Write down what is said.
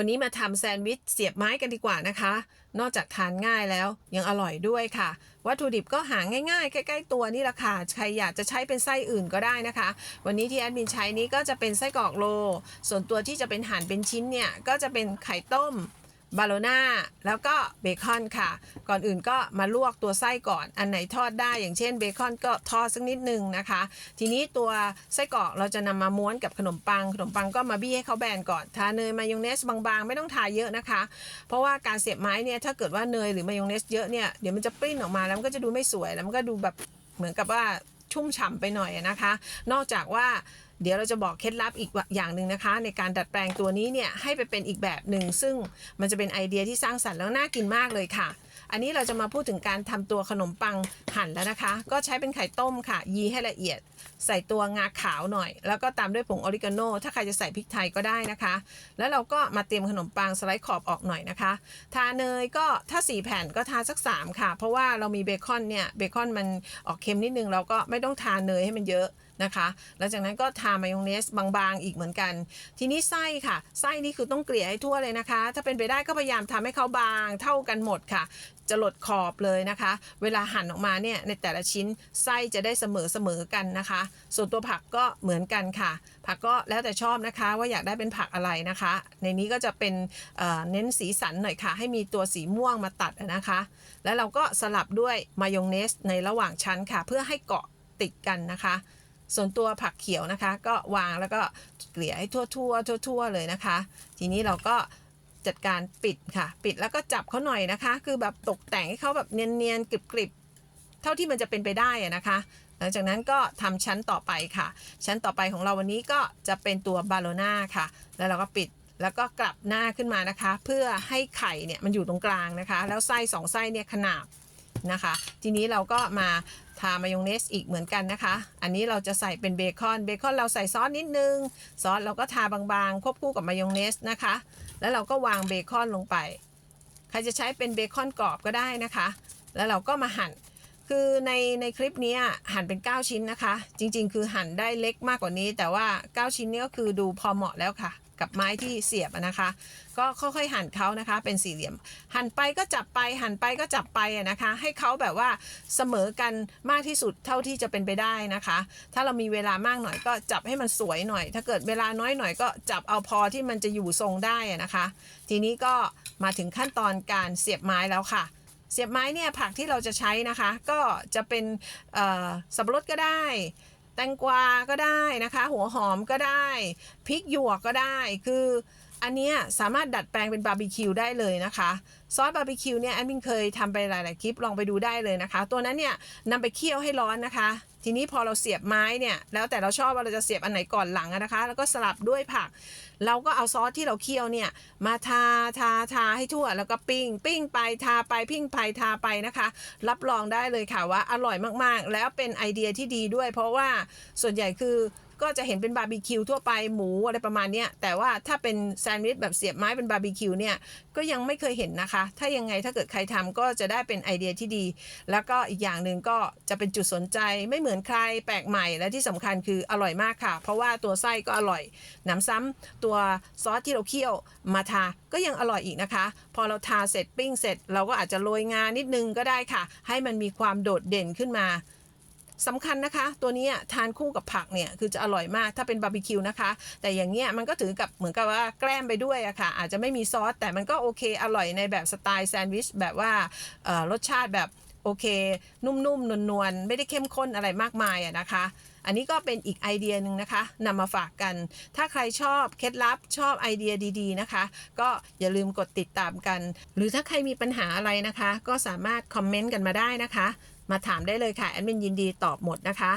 วันนี้มาทำแซนด์วิชเสียบไม้กันดีกว่านะคะ นอกจากทานง่ายแล้วยังอร่อยด้วยค่ะ วัตถุดิบก็หาง่ายๆ ใกล้ๆตัวนี่แหละค่ะ ใครอยากจะใช้เป็นไส้อื่นก็ได้นะคะ วันนี้ที่แอดมินใช้นี้ก็จะเป็นไส้กรอกโล ส่วนตัวที่จะเป็นหั่นเป็นชิ้นเนี่ยก็จะเป็นไข่ต้ม บาโลน่าแล้วก็เบคอนค่ะ ก่อนอื่นก็มาลวกตัวไส้ก่อน อันไหนทอดได้อย่างเช่นเบคอนก็ทอดสักนิดนึงนะคะ ทีนี้ตัวไส้กรอกเราจะนำมาม้วนกับขนมปัง ขนมปังก็มาบี้ให้เขาแบนก่อน ทาเนยมายองเนสบางๆ ไม่ต้องทาเยอะนะคะ เพราะว่าการเสียบไม้เนี่ยถ้าเกิดว่าเนยหรือมายองเนสเยอะเนี่ยเดี๋ยวมันจะปริ้นออกมาแล้วมันก็จะดูไม่สวยแล้วมันก็ดูแบบเหมือนกับว่าชุ่มฉ่ำไปหน่อยนะคะ นอกจากว่า เดี๋ยวเราจะบอกเคล็ดลับอีกอย่างหนึ่งนะคะ ในการดัดแปลงตัวนี้เนี่ยให้ไปเป็นอีกแบบหนึ่งซึ่งมันจะเป็นไอเดียที่สร้างสรรค์แล้วน่ากินมากเลยค่ะ อันนี้เราจะมาพูดถึงการทำตัวขนมปังหั่นแล้วนะคะ ก็ใช้เป็นไข่ต้มค่ะ ยีให้ละเอียด ใส่ตัวงาขาวหน่อย แล้วก็ตามด้วยผงออริกาโนถ้าใครจะใส่พริกไทยก็ได้นะคะ แล้วเราก็มาเตรียมขนมปังสไลด์ขอบออกหน่อยนะคะ ทาเนยก็ถ้า 4 แผ่นก็ทาสัก 3 ค่ะ เพราะว่าเรามีเบคอนเนี่ยเบคอนมันออกเค็มนิดนึงเราก็ไม่ต้องทาเนยให้มันเยอะ นะคะหลังจากนั้นก็ทามายองเนสบางๆ อีกเหมือนกัน ทีนี้ไส้ค่ะ ไส้นี่คือต้องเกลี่ยให้ทั่วเลยนะคะ ถ้าเป็นไปได้ก็พยายามทำให้เขาบางเท่ากันหมดค่ะ จะหลดขอบเลยนะคะ เวลาหั่นออกมาเนี่ยในแต่ละชิ้นไส้จะได้เสมอๆกันนะคะ ส่วนตัวผักก็เหมือนกันค่ะ ผักก็แล้วแต่ชอบนะคะ ว่าอยากได้เป็นผักอะไรนะคะ ในนี้ก็จะเป็นเเน้นสีสันหน่อยค่ะ ให้มีตัวสีม่วงมาตัดนะคะ แล้วเราก็สลับด้วยมายองเนสในระหว่างชั้นค่ะ เพื่อให้เกาะติดกันนะคะ ส่วนตัวผักเขียวนะคะ ก็วางแล้วก็เกลี่ยให้ทั่วทั่วทั่วทั่ว ๆ เลยนะคะ ทีนี้เราก็จัดการปิดค่ะ ปิดแล้วก็จับเขาหน่อยนะคะ คือแบบตกแต่งให้เขาแบบเนียนๆกริบๆ เท่าที่มันจะเป็นไปได้นะคะ หลังจากนั้นก็ทำชั้นต่อไปค่ะ ชั้นต่อไปของเราวันนี้ก็จะเป็นตัวบาโลน่าค่ะ แล้วเราก็ปิดแล้วก็กลับหน้าขึ้นมานะคะ เพื่อให้ไข่เนี่ยมันอยู่ตรงกลางนะคะ แล้วไส้สองไส้เนี่ยขนาบ นะคะ ทีนี้เราก็มาทามายองเนสอีกเหมือนกันนะคะ อันนี้เราจะใส่เป็นเบคอน เบคอนเราใส่ซอสนิดนึง ซอสเราก็ทาบางๆ ควบคู่กับมายองเนสนะคะ แล้วเราก็วางเบคอนลงไป ใครจะใช้เป็นเบคอนกรอบก็ได้นะคะ แล้วเราก็มาหั่น คือในในคลิปนี้หั่นเป็น 9 ชิ้นนะคะ จริง ๆ คือหั่นได้เล็กมากกว่านี้ แต่ว่า 9 ชิ้นนี้ก็คือดูพอเหมาะแล้วค่ะ กับไม้ที่เสียบนะคะ ก็ค่อยๆหั่นเขานะคะ เป็นสี่เหลี่ยม หั่นไปก็จับไปหั่นไปก็จับไปนะคะ ให้เขาแบบว่าเสมอกันมากที่สุดเท่าที่จะเป็นไปได้นะคะ ถ้าเรามีเวลามากหน่อยก็จับให้มันสวยหน่อย ถ้าเกิดเวลาน้อยหน่อยก็จับเอาพอที่มันจะอยู่ทรงได้นะคะ ทีนี้ก็มาถึงขั้นตอนการเสียบไม้แล้วค่ะ เสียบไม้เนี่ยผักที่เราจะใช้นะคะ ก็จะเป็นสับปะรดก็ได้ แตงกวาก็ได้นะคะ หัวหอมก็ได้พริกหยวกก็ได้คือ อันเนี้ยสามารถดัดแปลงเป็นบาร์บีคิวได้เลยนะคะซอสบาร์บีคิวเนี่ยแอดมินเคยทำไปหลาย ๆ คลิปลองไปดูได้เลยนะคะ ตัวนั้นเนี่ยนำไปเคี่ยวให้ร้อนนะคะ ทีนี้พอเราเสียบไม้เนี่ยแล้วแต่เราชอบว่าเราจะเสียบอันไหนก่อนหลังนะคะ แล้วก็สลับด้วยผัก เราก็เอาซอสที่เราเคี่ยวเนี่ยมาทาทาทาให้ทั่ว แล้วก็ปิ้ง ปิ้งไปทาไปปิ้งไปทาไปนะคะ รับรองได้เลยค่ะว่าอร่อยมาก ๆ แล้วเป็นไอเดียที่ดีด้วย เพราะว่าส่วนใหญ่คือ ก็จะเห็นเป็นบาร์บีคิวทั่วไปหมูอะไรประมาณนี้แต่ว่าถ้าเป็นแซนด์วิชแบบเสียบไม้เป็นบาร์บีคิวเนี่ยก็ยังไม่เคยเห็นนะคะ ถ้ายังไงถ้าเกิดใครทำก็จะได้เป็นไอเดียที่ดี แล้วก็อีกอย่างหนึ่งก็จะเป็นจุดสนใจไม่เหมือนใครแปลกใหม่และที่สำคัญคืออร่อยมากค่ะ เพราะว่าตัวไส้ก็อร่อยหนำซ้ำตัวซอสที่เราเคี่ยวมาทาก็ยังอร่อยอีกนะคะ พอเราทาเสร็จปิ้งเสร็จ เราก็อาจจะโรยงานิดนึงก็ได้ค่ะ ให้มันมีความโดดเด่นขึ้นมา สำคัญนะคะ ตัวนี้ทานคู่กับผักเนี่ยคือจะอร่อยมากถ้าเป็นบาร์บีคิวนะคะ แต่อย่างเงี้ยมันก็ถือกับเหมือนกับว่าแกล้มไปด้วยอะค่ะอาจจะไม่มีซอส แต่มันก็โอเคอร่อยในแบบสไตล์แซนด์วิชแบบว่ารสชาติแบบโอเค นุ่มๆนวลๆไม่ได้เข้มข้นอะไรมากมายอะนะคะอันนี้ก็เป็นอีกไอเดียหนึ่งนะคะนำมาฝากกัน ถ้าใครชอบเคล็ดลับชอบไอเดียดีๆนะคะ ก็อย่าลืมกดติดตามกัน หรือถ้าใครมีปัญหาอะไรนะคะ ก็สามารถคอมเมนต์กันมาได้นะคะ มาถามได้เลยค่ะแอดมินยินดีตอบหมดนะคะ